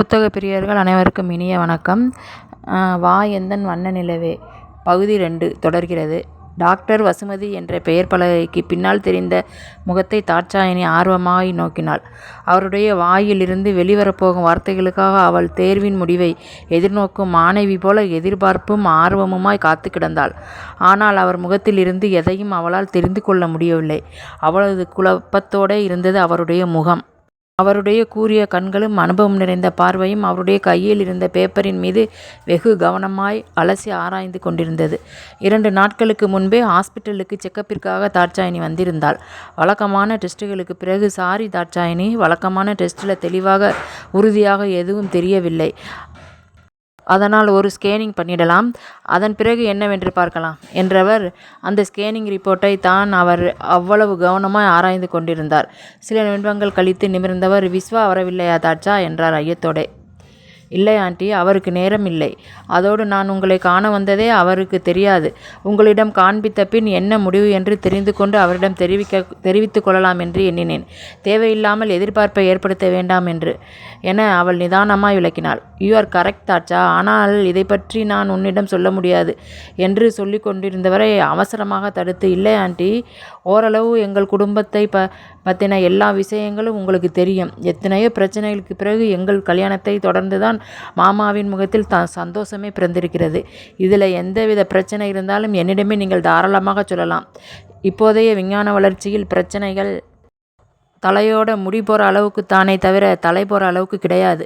புத்தக பிரியர்கள் அனைவருக்கும் இனிய வணக்கம். வா எந்தன் வண்ண நிலவே? பகுதி ரெண்டு தொடர்கிறது. டாக்டர் வசுமதி என்ற பெயர் பலகைக்கு பின்னால் தெரிந்த முகத்தை தாட்சாயணி ஆர்வமாய் நோக்கினாள். அவருடைய வாயிலிருந்து வெளிவரப்போகும் வார்த்தைகளுக்காக அவள் தேர்வின் முடிவை எதிர்நோக்கும் மாணவி போல எதிர்பார்ப்பும் ஆர்வமுமாய் காத்து கிடந்தாள். ஆனால் அவர் முகத்திலிருந்து எதையும் அவளால் தெரிந்து கொள்ள முடியவில்லை. அவளது குழப்பத்தோடு இருந்தது அவருடைய முகம். அவருடைய கூரிய கண்களும் அனுபவம் நிறைந்த பார்வையும் அவருடைய கையில் இருந்த பேப்பரின் மீது வெகு கவனமாய் அலசி ஆராய்ந்து கொண்டிருந்தது. இரண்டு நாட்களுக்கு முன்பே ஹாஸ்பிட்டலுக்கு செக்கப்பிற்காக தாட்சாயினி வந்திருந்தாள். வழக்கமான டெஸ்ட்டுகளுக்கு பிறகு சாரி தாட்சாயினி வழக்கமான டெஸ்ட்டில் தெளிவாக உறுதியாக எதுவும் தெரியவில்லை. அதனால் ஒரு ஸ்கேனிங் பண்ணிடலாம். அதன் பிறகு என்னவென்று பார்க்கலாம். என்றவர் அந்த ஸ்கேனிங் ரிப்போர்ட்டை தான் அவர் அவ்வளவு கவனமாய் ஆராய்ந்து கொண்டிருந்தார். சில நிமிடங்கள் கழித்து நிமிர்ந்தவர் விஸ்வா வரவில்லையா தாட்சா? என்றார் ஐயத்தோடே. இல்லை ஆண்டி அவருக்கு நேரம் இல்லை. அதோடு நான் உங்களை காண வந்ததே அவருக்கு தெரியாது. உங்களிடம் காண்பித்த பின் என்ன முடிவு என்று தெரிந்து கொண்டு அவரிடம் தெரிவிக்க தெரிவித்துக் கொள்ளலாம் என்று எண்ணினேன். தேவையில்லாமல் எதிர்பார்ப்பை ஏற்படுத்த வேண்டாம் என்று என அவள் நிதானமாய் விளக்கினாள். யூ ஆர் கரெக்ட் தாட்சா ஆனால் இதை பற்றி நான் உன்னிடம் சொல்ல முடியாது என்று சொல்லி கொண்டிருந்தவரை அவசரமாக தடுத்து இல்லை ஆண்டி ஓரளவு எங்கள் குடும்பத்தை ப பற்றின எல்லா விஷயங்களும் உங்களுக்கு தெரியும். எத்தனையோ பிரச்சனைகளுக்கு பிறகு எங்கள் கல்யாணத்தை தொடர்ந்து தான் மாமாவின் முகத்தில் த சந்தோஷமே பிறந்திருக்கிறது. இதில் எந்தவித பிரச்சனை இருந்தாலும் என்னிடமே நீங்கள் தாராளமாக சொல்லலாம். இப்போதைய விஞ்ஞான வளர்ச்சியில் பிரச்சனைகள் தலையோட முடி போகிற அளவுக்கு தானே தவிர தலை போகிற அளவுக்கு கிடையாது.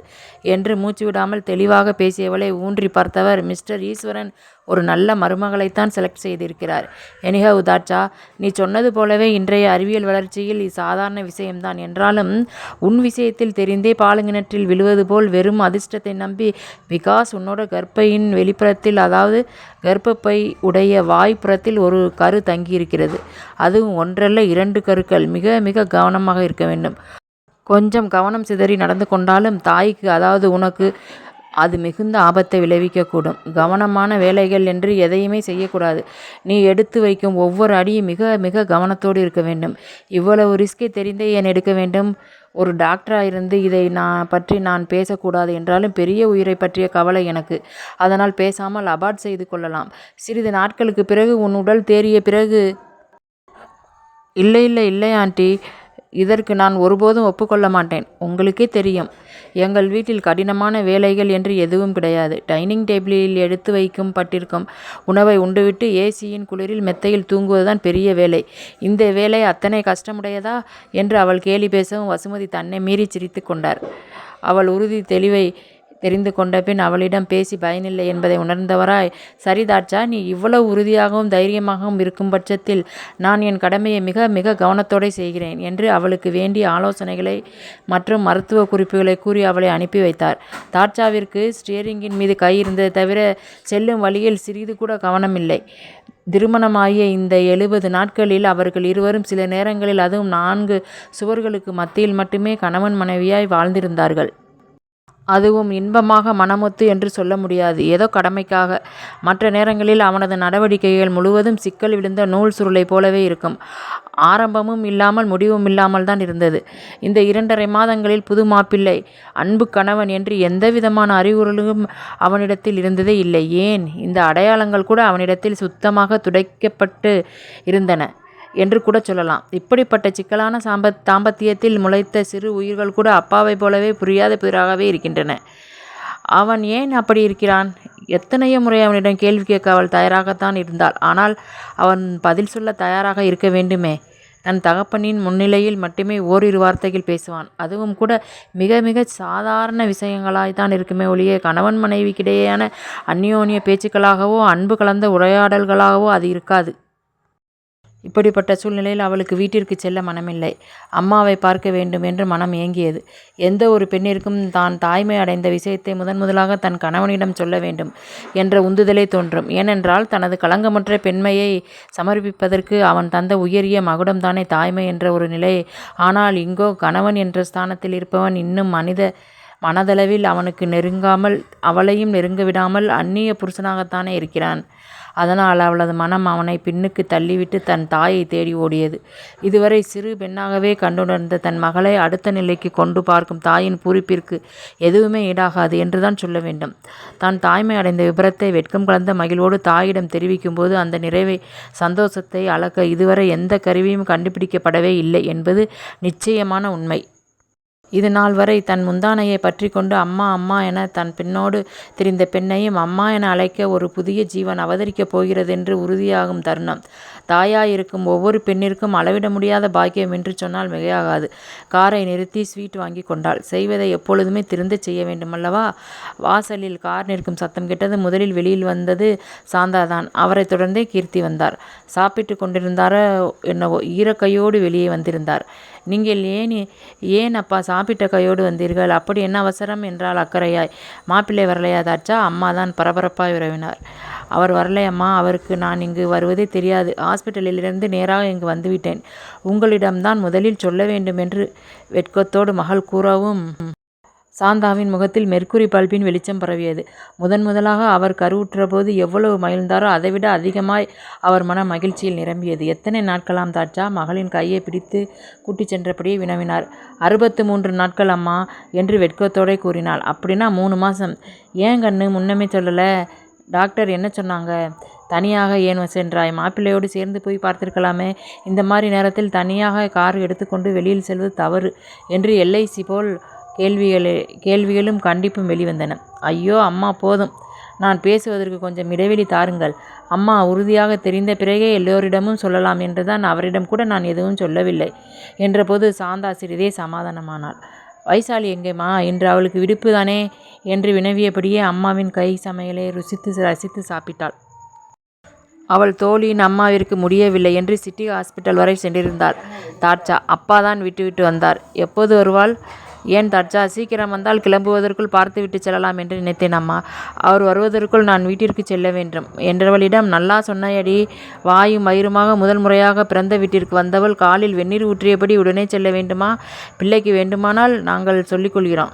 என்று மூச்சு விடாமல் தெளிவாக பேசியவளை ஊன்றி பார்த்தவர் மிஸ்டர் ஈஸ்வரன் ஒரு நல்ல மருமகளைத்தான் செலக்ட் செய்திருக்கிறார். எனிகா உதாட்சா நீ சொன்னது போலவே இன்றைய அறிவியல் வளர்ச்சியில் சாதாரண விஷயம்தான். என்றாலும் உன் விஷயத்தில் தெரிந்தே பாலுங்கிணற்றில் விழுவது போல் வெறும் அதிர்ஷ்டத்தை நம்பி விகாஸ் உன்னோட கர்ப்பையின் வெளிப்புறத்தில் அதாவது கர்ப்பப்பை உடைய வாய்ப்புறத்தில் ஒரு கரு தங்கியிருக்கிறது. அதுவும் ஒன்றல்ல இரண்டு கருக்கள். மிக மிக கவனமாக இருக்க வேண்டும். கொஞ்சம் கவனம் சிதறி நடந்து கொண்டாலும் தாய்க்கு அதாவது உனக்கு அது மிகுந்த ஆபத்தை விளைவிக்கக்கூடும். கவனமான வேலைகள் என்று எதையுமே செய்யக்கூடாது. நீ எடுத்து வைக்கும் ஒவ்வொரு அடியும் மிக மிக கவனத்தோடு இருக்க வேண்டும். இவ்வளவு ரிஸ்கை தெரிந்தே ஏன் எடுக்க வேண்டும்? ஒரு டாக்டராக இருந்து இதை நான் பற்றி நான் பேசக்கூடாது என்றாலும் பெரிய உயிரை பற்றிய கவலை எனக்கு. அதனால் பேசாமல் அபார்ட் செய்து கொள்ளலாம். சிறிது நாட்களுக்கு பிறகு உன் உடல் தேறிய பிறகு. இல்லை இல்லை இல்லை ஆண்டி. இதற்கு நான் ஒருபோதும் ஒப்புக்கொள்ள மாட்டேன். உங்களுக்கே தெரியும். எங்கள் வீட்டில் கடினமான வேலைகள் என்று எதுவும் கிடையாது. டைனிங் டேபிளில் எடுத்து வைக்கும் பட்டிருக்கும் உணவை உண்டுவிட்டு ஏசியின் குளிரில் மெத்தையில் தூங்குவதுதான் பெரிய வேலை. இந்த வேலை அத்தனை கஷ்டமுடையதா? என்று அவள் கேலி பேசவும் வசுமதி தன்னை மீறி சிரித்து கொண்டார். அவள் உறுதி தெளிவை தெரிந்து கொண்ட பின் அவளிடம் பேசி பயனில்லை என்பதை உணர்ந்தவராய் சரி தாட்சா நீ இவ்வளவு உறுதியாகவும் தைரியமாகவும் இருக்கும் பட்சத்தில் நான் என் கடமையை மிக மிக கவனத்தோடு செய்கிறேன் என்று அவளுக்கு வேண்டிய ஆலோசனைகளை மற்றும் மருத்துவ குறிப்புகளை கூறி அவளை அனுப்பி வைத்தார். தாட்சாவிற்கு ஸ்டியரிங்கின் மீது கை இருந்ததை தவிர செல்லும் வழியில் சிறிது கூட கவனமில்லை. திருமணமாகிய இந்த எழுபது நாட்களில் அவர்கள் இருவரும் சில நேரங்களில் அதுவும் நான்கு சுவர்களுக்கு மத்தியில் மட்டுமே கணவன் மனைவியாய் வாழ்ந்திருந்தார்கள். அதுவும் இன்பமாக மனமொத்து என்று சொல்ல முடியாது. ஏதோ கடமைக்காக. மற்ற நேரங்களில் அவனது நடவடிக்கைகள் முழுவதும் சிக்கல் விழுந்த நூல் சுருளை போலவே இருக்கும். ஆரம்பமும் இல்லாமல் முடிவும் இல்லாமல் தான் இருந்தது. இந்த இரண்டரை மாதங்களில் புது மாப்பிள்ளை அன்பு கணவன் என்று எந்த விதமான அறிகுறிகளும் அவனிடத்தில் இருந்ததே இல்லை. ஏன்? இந்த அடையாளங்கள் கூட அவனிடத்தில் சுத்தமாக துடைக்கப்பட்டு இருந்தன. என்று கூட சொல்லலாம். இப்படிப்பட்ட சிக்கலான சாம்பத் தாம்பத்தியத்தில் முளைத்த சிறு உயிர்கள் கூட அப்பாவை போலவே புரியாத புதிராகவே இருக்கின்றன. அவன் ஏன் அப்படி இருக்கிறான்? எத்தனையோ முறை அவனிடம் கேள்வி கேட்க அவள் தயாராகத்தான் இருந்தாள். ஆனால் அவன் பதில் சொல்ல தயாராக இருக்க வேண்டுமே? தன் தகப்பனின் முன்னிலையில் மட்டுமே ஓரிரு வார்த்தைகள் பேசுவான். அதுவும் கூட மிக மிக சாதாரண விஷயங்களாய் தான் இருக்குமே ஒழிய கணவன் மனைவிக்கிடையேயான அந்யோன்ய பேச்சுக்களாகவோ அன்பு கலந்த உரையாடல்களாகவோ அது இருக்காது. இப்படிப்பட்ட சூழ்நிலையில் அவளுக்கு வீட்டிற்கு செல்ல மனமில்லை. அம்மாவை பார்க்க வேண்டும் என்று மனம் ஏங்கியது. எந்த ஒரு பெண்ணிற்கும் தான் தாய்மை அடைந்த விஷயத்தை முதன் முதலாக தன் கணவனிடம் சொல்ல வேண்டும் என்ற உந்துதலே தோன்றும். ஏனென்றால் தனது களங்கமற்ற பெண்மையை சமர்ப்பிப்பதற்கு அவன் தந்த உயரிய மகுடம்தானே தாய்மை என்ற ஒரு நிலை. ஆனால் இங்கோ கணவன் என்ற ஸ்தானத்தில் இருப்பவன் இன்னும் மனித மனதளவில் அவனுக்கு நெருங்காமல் அவளையும் நெருங்க விடாமல் அந்நிய புருஷனாகத்தானே இருக்கிறான். அதனால் அவளது மனம் அவனை பின்னுக்கு தள்ளிவிட்டு தன் தாயைத் தேடி ஓடியது. இதுவரை சிறு பெண்ணாகவே கண்டுணர்ந்த தன் மகளை அடுத்த நிலைக்கு கொண்டு பார்க்கும் தாயின் பூரிப்பிற்கு எதுவுமே ஈடாகாது என்றுதான் சொல்ல வேண்டும். தான் தாய்மை அடைந்த விபரத்தை வெட்கம் கலந்த மகிழ்வோடு தாயிடம் தெரிவிக்கும்போது அந்த நிறைவை, சந்தோஷத்தை அளக்க இதுவரை எந்த கருவியும் கண்டுபிடிக்கப்படவே இல்லை என்பது நிச்சயமான உண்மை. இது நாள் வரை தன் முந்தானையைப் பற்றிக்கொண்டு அம்மா அம்மா என தன் பின்னோடு திரிந்த பெண்ணையும் அம்மா என அழைக்க ஒரு புதிய ஜீவன் அவதரிக்கப் போகிறதென்று உறுதியாகும் தருணம். தாயாயிருக்கும் ஒவ்வொரு பெண்ணிற்கும் அளவிட முடியாத பாக்கியம் என்று சொன்னால் மிகையாகாது. காரை நிறுத்தி ஸ்வீட் வாங்கிக் கொண்டாள். செய்வதை எப்பொழுதுமே திருந்து செய்ய வேண்டுமல்லவா? வாசலில் கார் நிற்கும் சத்தம் கெட்டது முதலில் வெளியில் வந்தது சாந்தாதான். அவரைத் தொடர்ந்தே கீர்த்தி வந்தார். சாப்பிட்டு கொண்டிருந்தாரோ என்னவோ ஈரக்கையோடு வெளியே வந்திருந்தார். நீங்கள் ஏன் அப்பா சாப்பிட்ட கையோடு வந்தீர்கள்? அப்படி என்ன அவசரம்? என்றால் அக்கறையாய். மாப்பிள்ளை வரலையா அம்மா தான் பரபரப்பாய் உறவினார் அவர் வரலையம்மா. அவருக்கு நான் இங்கு வருவதே தெரியாது. ஹாஸ்பிட்டலிலிருந்து நேராக இங்கு வந்துவிட்டேன். உங்களிடம்தான் முதலில் சொல்ல வேண்டும் என்று வெட்கத்தோடு மகள் கூறவும் சாந்தாவின் முகத்தில் மெர்க்குரி பல்பின் வெளிச்சம் பரவியது. முதன் முதலாக அவர் கருவுற்றபோது எவ்வளவு மகிழ்ந்தாரோ அதைவிட அதிகமாய் அவர் மன மகிழ்ச்சியில் நிரம்பியது. எத்தனை நாட்களாம் தாட்சா? மகளின் கையை பிடித்து கூட்டிச் சென்றபடியே வினவினார். அறுபத்து மூன்று நாட்கள் அம்மா என்று வெட்கத்தோடே கூறினாள். அப்படின்னா மூணு மாதம் ஏன் கண்ணு முன்னமே சொல்லலை டாக்டர் என்ன சொன்னாங்க? தனியாக ஏன் சென்றாய்? மாப்பிள்ளையோடு சேர்ந்து போய் பார்த்திருக்கலாமே. இந்த மாதிரி நேரத்தில் தனியாக கார் எடுத்துக்கொண்டு வெளியில் செல்வது தவறு என்று எல்ஐசி போல் கேள்விகளே கேள்விகளும் கண்டிப்பும் வெளிவந்தன. ஐயோ. அம்மா போதும். நான் பேசுவதற்கு கொஞ்சம் இடைவெளி தாருங்கள். அம்மா உறுதியாக தெரிந்த பிறகே எல்லோரிடமும் சொல்லலாம் என்றுதான் அவரிடம்கூட நான் எதுவும் சொல்லவில்லை என்றபோது சாந்தா சிறிதே சமாதானமானாள். வைசாலி எங்கேம்மா? இன்று அவளுக்கு விடுப்புதானே? என்று வினவியபடியே அம்மாவின் கை சமையலை ருசித்து ரசித்து சாப்பிட்டாள். அவள் தோழியின் அம்மாவிற்கு முடியவில்லை என்று சிட்டி ஹாஸ்பிட்டல் வரை சென்றிருந்தாள் தாட்சா. அப்பா தான் விட்டுவிட்டு வந்தார். எப்போது வருவாள்? ஏன் தர்ஜா சீக்கிரம் வந்தால் கிளம்புவதற்குள் பார்த்துவிட்டு செல்லலாம் என்று நினைத்தேன் அம்மா. அவர் வருவதற்குள் நான் வீட்டிற்கு செல்ல வேண்டும் என்றவளிடம் நல்லா சொன்னையடி வாயும் மயிருமாக முதல் முறையாக பிறந்த வீட்டிற்கு வந்தவள் காலில் வெந்நீர் ஊற்றியபடி உடனே செல்ல வேண்டுமா? பிள்ளைக்கு வேண்டுமானால் நாங்கள் சொல்லிக் கொள்கிறோம்.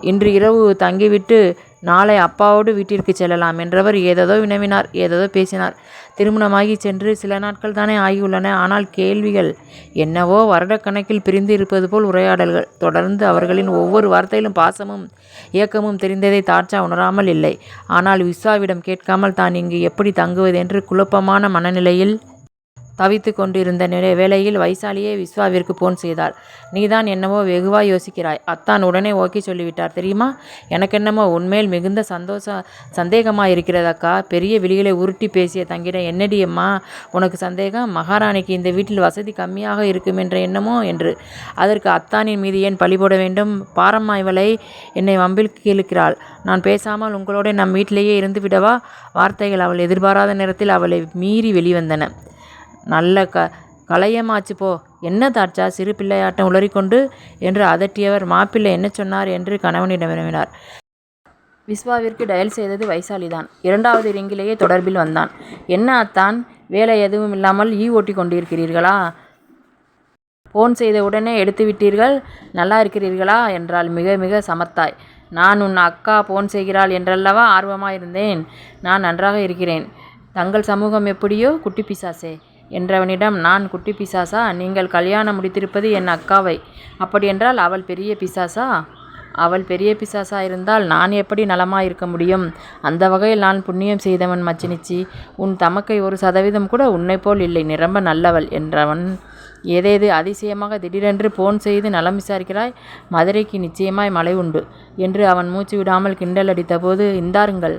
இன்று இரவு தங்கிவிட்டு நாளை அப்பாவோடு வீட்டிற்குச் செல்லலாம் என்றவர் ஏதேதோ வினவினார். ஏதேதோ பேசினார். திருமணமாகிச் சென்று சில நாட்கள் தானே ஆகியுள்ளன. ஆனால் கேள்விகள் என்னவோ வருடக்கணக்கில் பிரிந்து இருப்பது போல் உரையாடல்கள். தொடர்ந்து அவர்களின் ஒவ்வொரு வார்த்தையிலும் பாசமும் இயக்கமும் தெரிந்ததை தாட்சா உணராமல் இல்லை. ஆனால் விசாவிடம் கேட்காமல் தான் இங்கு எப்படி தங்குவது என்று குழப்பமான மனநிலையில் தவித்துக் கொண்டிருந்த நிலை வேளையில் வைசாலியே விஸ்வாவிற்கு போன் செய்தாள். நீதான் என்னவோ வெகுவாய் யோசிக்கிறாய். அத்தான் உடனே ஓகே சொல்லிவிட்டார் தெரியுமா? எனக்கென்னமோ உன்மேல் மிகுந்த சந்தோஷ சந்தேகமாக இருக்கிறதக்கா பெரிய விழிகளை உருட்டி பேசிய தங்கிடம் என்னடி அம்மா உனக்கு சந்தேகம்? மகாராணிக்கு இந்த வீட்டில் வசதி கம்மியாக இருக்குமென்ற எண்ணமோ என்று. அதற்கு அத்தானின் மீது ஏன் பழி போட வேண்டும்? பாரம்மா இவளை என்னை வம்பில் இழுக்கிறாள். நான் பேசாமல் உங்களோட நம் வீட்டிலேயே இருந்துவிடவா? வார்த்தைகள் அவள் எதிர்பாராத நேரத்தில் அவளை மீறி வெளிவந்தன. நல்ல க கலையமாச்சு போ. என்ன தாட்சா சிறு பிள்ளையாட்டம் உளறிக்கொண்டு? என்று அதட்டியவர் மாப்பிள்ளை என்ன சொன்னார்? என்று கணவனிடம் வினவினார். விஸ்வாவிற்கு டயல் செய்தது வைசாலிதான். இரண்டாவது ரிங்கிலேயே தொடர்பில் வந்தான். என்ன அத்தான்? வேலை எதுவும் இல்லாமல் ஈ ஓட்டிக் கொண்டிருக்கிறீர்களா? ஃபோன் செய்த உடனே எடுத்துவிட்டீர்கள். நல்லாயிருக்கிறீர்களா? என்றாள் மிக மிக சமத்தாய். நான் உன் அக்கா போன் செய்கிறாள் என்றல்லவா ஆர்வமாக இருந்தேன் நான் நன்றாக இருக்கிறேன். தங்கள் சமூகம் எப்படியோ? குட்டி பிசாசே? என்றவனிடம் நான் குட்டி பிசாசா? நீங்கள் கல்யாணம் முடித்திருப்பது என் அக்காவை. அப்படியென்றால் அவள் பெரிய பிசாசா? அவள் பெரிய பிசாசாயிருந்தால் நான் எப்படி நலமாயிருக்க முடியும்? அந்த வகையில் நான் புண்ணியம் செய்தவன் மச்சினிச்சி. உன் தமக்கை ஒரு சதவீதம் கூட உன்னைப்போல் இல்லை. நிரம்ப நல்லவள் என்றவன் ஏதேது அதிசயமாக திடீரென்று போன் செய்து நலம் விசாரிக்கிறாய்? மதுரைக்கு நிச்சயமாய் மழை உண்டு. என்று அவன் மூச்சு விடாமல் கிண்டல் அடித்தபோது இந்தாருங்கள்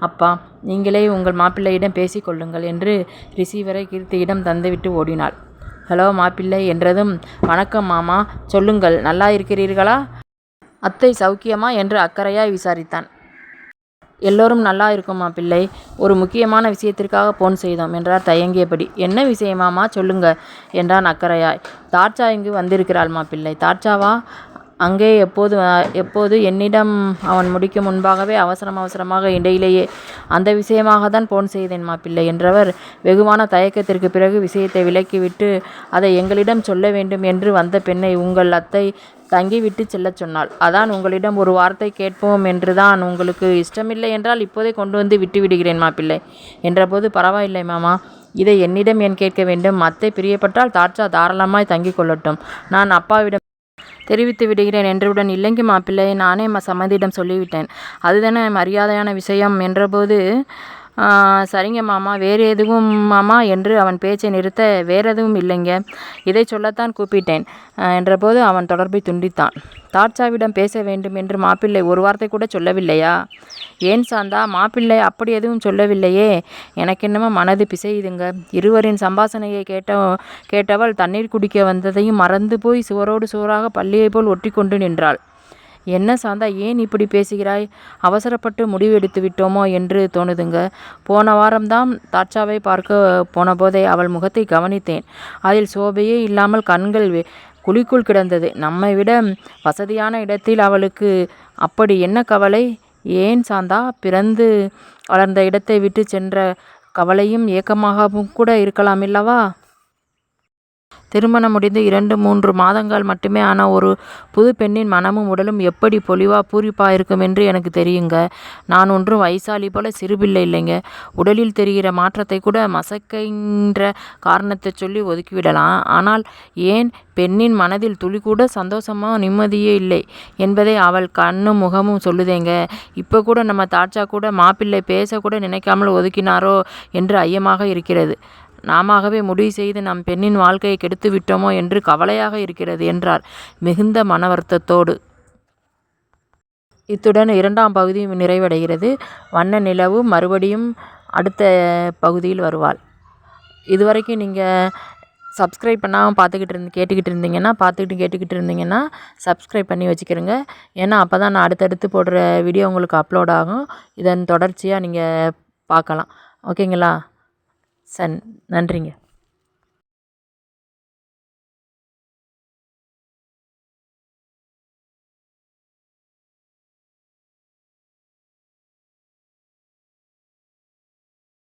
அப்பா. நீங்களே உங்கள் மாப்பிள்ளையிடம் பேசிக்கொள்ளுங்கள் என்று ரிசீவரை கீர்த்தியிடம் தந்துவிட்டு ஓடினாள். ஹலோ மாப்பிள்ளை என்றதும் வணக்கம் மாமா. சொல்லுங்கள். நல்லா இருக்கிறீர்களா அத்தை சௌக்கியமா? என்று அக்கறையாய் விசாரித்தான். எல்லோரும் நல்லா இருக்குமா பிள்ளை ஒரு முக்கியமான விஷயத்திற்காக போன் செய்தோம் என்றார் தயங்கியபடி. என்ன விஷயமாமா? சொல்லுங்க என்றான் அக்கறையாய். தாட்சா இங்கு வந்திருக்கிறாள்மா பிள்ளை தாட்சாவா? அங்கே எப்போது? எப்போது என்னிடம் அவன் முடிக்கும் முன்பாகவே அவசரம் அவசரமாக இடையிலேயே. அந்த விஷயமாக தான் போன் செய்தேன் மாப்பிள்ளை என்றவர் வெகுவான தயக்கத்திற்குப் பிறகு விஷயத்தை விலக்கிவிட்டு அதை எங்களிடம் சொல்ல வேண்டும் என்று வந்த பெண்ணை உங்கள் அத்தை தங்கி விட்டு செல்லச் சொன்னாள். அதான் உங்களிடம் ஒரு வார்த்தை கேட்போம் என்றுதான். உங்களுக்கு இஷ்டமில்லை என்றால் இப்போதே கொண்டு வந்து விட்டு விடுகிறேன் மாப்பிள்ளை என்றபோது பரவாயில்லை மாமா. இதை என்னிடம் ஏன் கேட்க வேண்டும்? அத்தை பிரியப்பட்டால் தாட்சா தாராளமாய் தங்கிக் கொள்ளட்டும். நான் அப்பாவிடம் தெரிவித்து விடுகிறேன் என்றவுடன் இல்லைங்க மாப்பிள்ளை நானே சம்மதியிடம் சொல்லிவிட்டேன். அதுதானே மரியாதையான விஷயம் என்றபோது சரிங்க மாமா வேறு எதுவும் மாமா என்று அவன் பேச்சை நிறுத்த வேறெதுவும் இல்லைங்க. இதை சொல்லத்தான் கூப்பிட்டேன் என்றபோது அவன் தொடர்பை துண்டித்தான். தாட்சாவிடம் பேச வேண்டும் என்று மாப்பிள்ளை ஒரு வார்த்தை கூட சொல்லவில்லையா? ஏன் சாந்தா மாப்பிள்ளை அப்படி எதுவும் சொல்லவில்லையே. எனக்கென்னமோ மனது பிசையுதுங்க. இருவரின் சம்பாசனையை கேட்ட கேட்டவள் தண்ணீர் குடிக்க வந்ததையும் மறந்து போய் சுவரோடு சுவராக பள்ளியை போல் ஒட்டி கொண்டு நின்றாள். என்ன சாந்தா ஏன் இப்படி பேசுகிறாய்? அவசரப்பட்டு முடிவெடுத்து விட்டோமோ என்று தோணுதுங்க. போன வாரம்தான் தாட்சாவை பார்க்க போனபோதே அவள் முகத்தை கவனித்தேன். அதில் சோபையே இல்லாமல் கண்கள் குழிக்குள் கிடந்தது. நம்மை விட வசதியான இடத்தில் அவளுக்கு அப்படி என்ன கவலை? ஏன் சாந்தா? பிறந்து வளர்ந்த இடத்தை விட்டு சென்ற கவலையும் ஏக்கமாகவும் கூட இருக்கலாமில்லவா திருமணம் முடிந்து இரண்டு மூன்று மாதங்கள் மட்டுமே ஆன ஒரு புது பெண்ணின் மனமும் உடலும் எப்படி பொலிவா பூரிப்பாயிருக்கும் இருக்குமென்று எனக்கு தெரியுங்க. நான் ஒன்றும் வயசாளி போல சிறுபிள்ளை இல்லைங்க. உடலில் தெரிகிற மாற்றத்தைக் கூட மசக்கைன்ற காரணத்தைச் சொல்லி ஒதுக்கிவிடலாம். ஆனால் ஏன் பெண்ணின் மனதில் துளிக்கூட சந்தோஷமோ நிம்மதியோ இல்லை என்பதை அவள் கண்ணும் முகமும் சொல்லுதேங்க. இப்போ கூட நம்ம தாட்சா கூட மாப்பிள்ளை பேசக்கூட நினைக்காமல் ஒதுக்கினாரோ என்று ஐயமாக இருக்கிறது. நாமாகவே முடிவு செய்து நம் பெண்ணின் வாழ்க்கையை கெடுத்து விட்டோமோ என்று கவலையாக இருக்கிறது என்றார் மிகுந்த மனவருத்தத்தோடு. இத்துடன் இரண்டாம் பகுதி நிறைவடைகிறது. வண்ண நிலவு மறுபடியும் அடுத்த பகுதியில் வருவாள். இதுவரைக்கும் நீங்கள் சப்ஸ்கிரைப் பண்ணாமல் பார்த்துக்கிட்டு இருந்து கேட்டுக்கிட்டு இருந்தீங்கன்னா பார்த்துக்கிட்டு கேட்டுக்கிட்டு இருந்தீங்கன்னா சப்ஸ்கிரைப் பண்ணி வச்சுக்கிருங்க. ஏன்னா அப்போ தான் நான் அடுத்தடுத்து போடுற வீடியோ உங்களுக்கு அப்லோட் ஆகும். இதன் தொடர்ச்சியாக நீங்கள் பார்க்கலாம். ஓகேங்களா? சன் நன்றிங்க.